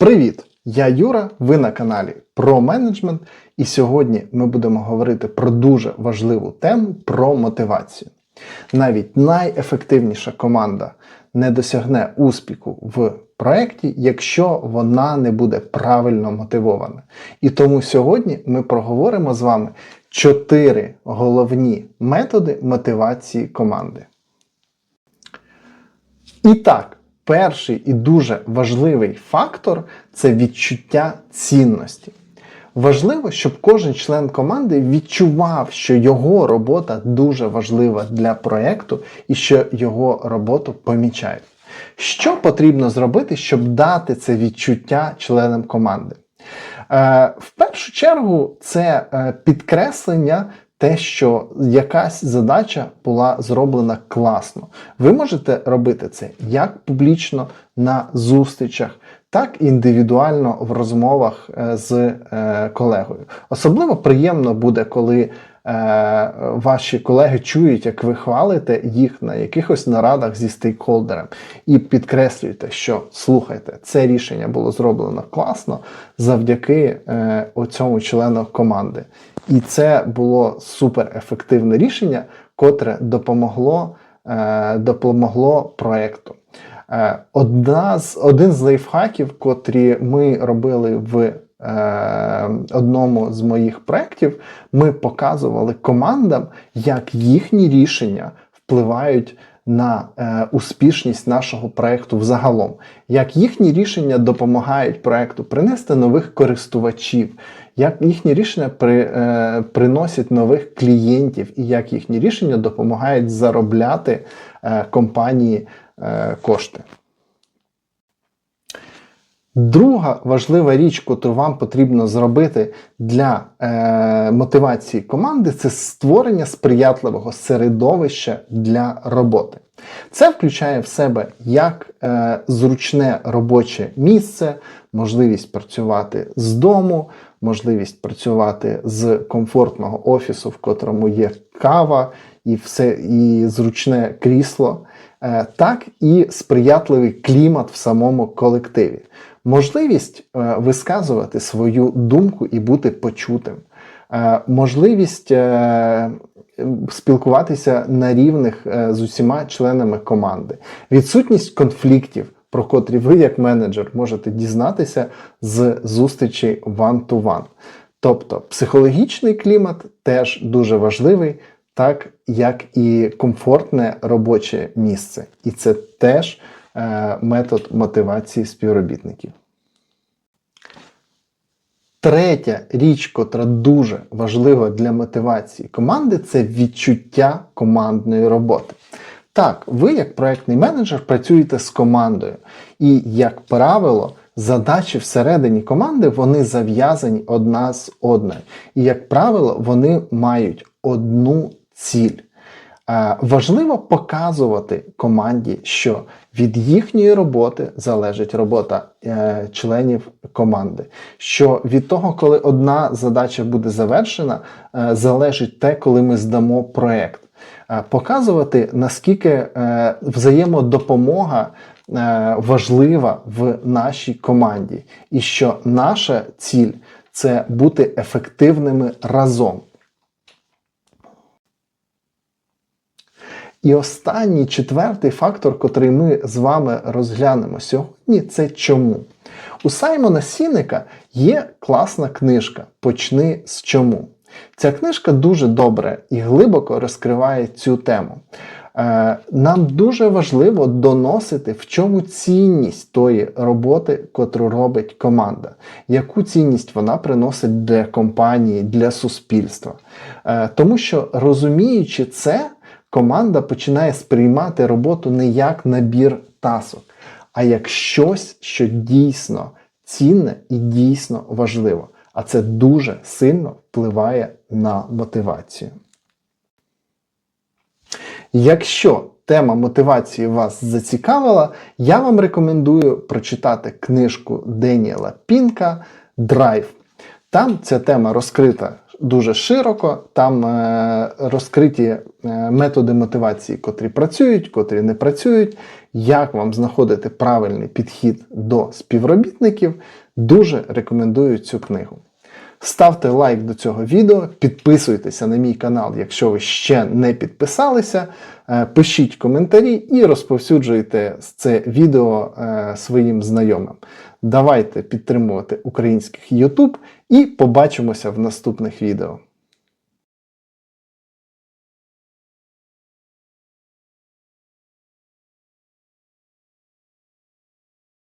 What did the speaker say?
Привіт! Я Юра, ви на каналі про менеджмент, і сьогодні ми будемо говорити про дуже важливу тему про мотивацію. Навіть найефективніша команда не досягне успіху в проєкті, якщо вона не буде правильно мотивована. І тому сьогодні ми проговоримо з вами чотири головні методи мотивації команди. І так, перший і дуже важливий фактор це відчуття цінності. Важливо, щоб кожен член команди відчував, що його робота дуже важлива для проєкту і що його роботу помічають. Що потрібно зробити, щоб дати це відчуття членам команди? Е, в першу чергу, це е, підкреслення те, що якась задача була зроблена класно. Ви можете робити це як публічно на зустрічах, так і індивідуально в розмовах е, з е, колегою. Особливо приємно буде, коли ваші колеги чують, як ви хвалите їх на якихось нарадах зі стейкхолдером і підкреслюєте, що слухайте, це рішення було зроблено класно завдяки е, оцьому члену команди. І це було суперефективне рішення, котре допомогло, е, допомогло проекту. Е, Одна з, один з лайфхаків, котрі ми робили в е, одному з моїх проєктів, ми показували командам, як їхні рішення впливають на е, успішність нашого проєкту взагалом, як їхні рішення допомагають проєкту принести нових користувачів, як їхні рішення при, е, приносять нових клієнтів, і як їхні рішення допомагають заробляти е, компанії е, кошти. Друга важлива річ, яку вам потрібно зробити для е, мотивації команди, це створення сприятливого середовища для роботи. Це включає в себе як е, зручне робоче місце, можливість працювати з дому, можливість працювати з комфортного офісу, в котрому є кава і все, і зручне крісло, е, так і сприятливий клімат в самому колективі можливість е, висказувати свою думку і бути почутим, е, можливість е, спілкуватися на рівних з усіма членами команди, відсутність конфліктів. Про котрі ви, як менеджер, можете дізнатися з зустрічі one-to-one. Тобто психологічний клімат теж дуже важливий, так як і комфортне робоче місце. І це теж метод мотивації співробітників. Третя річ, котра дуже важлива для мотивації команди, це відчуття командної роботи. Так, ви, як проєктний менеджер, працюєте з командою. І, як правило, задачі всередині команди вони зав'язані одна з одною. І, як правило, вони мають одну ціль. Е, важливо показувати команді, що від їхньої роботи залежить робота е, членів команди. Що від того, коли одна задача буде завершена, е, залежить те, коли ми здамо проєкт. Показувати, наскільки взаємодопомога важлива в нашій команді, і що наша ціль це бути ефективними разом. І останній четвертий фактор, котрий ми з вами розглянемо сьогодні, це чому. У Саймона Сіника є класна книжка Почни з чому. Ця книжка дуже добре і глибоко розкриває цю тему. Е, нам дуже важливо доносити, в чому цінність тої роботи, котру робить команда, яку цінність вона приносить для компанії, для суспільства. Е, тому що розуміючи це, команда починає сприймати роботу не як набір тасок, а як щось, що дійсно цінне і дійсно важливо. А це дуже сильно впливає на мотивацію. Якщо тема мотивації вас зацікавила, я вам рекомендую прочитати книжку Деніела Пінка Драйв. Там ця тема розкрита дуже широко. Там е, розкриті е, методи мотивації, котрі працюють, котрі не працюють. Як вам знаходити правильний підхід до співробітників, дуже рекомендую цю книгу. Ставте лайк до цього відео, підписуйтеся на мій канал, якщо ви ще не підписалися. е, Пишіть коментарі і розповсюджуйте це відео своїм знайомим. Давайте підтримувати українських YouTube і побачимося в наступних відео.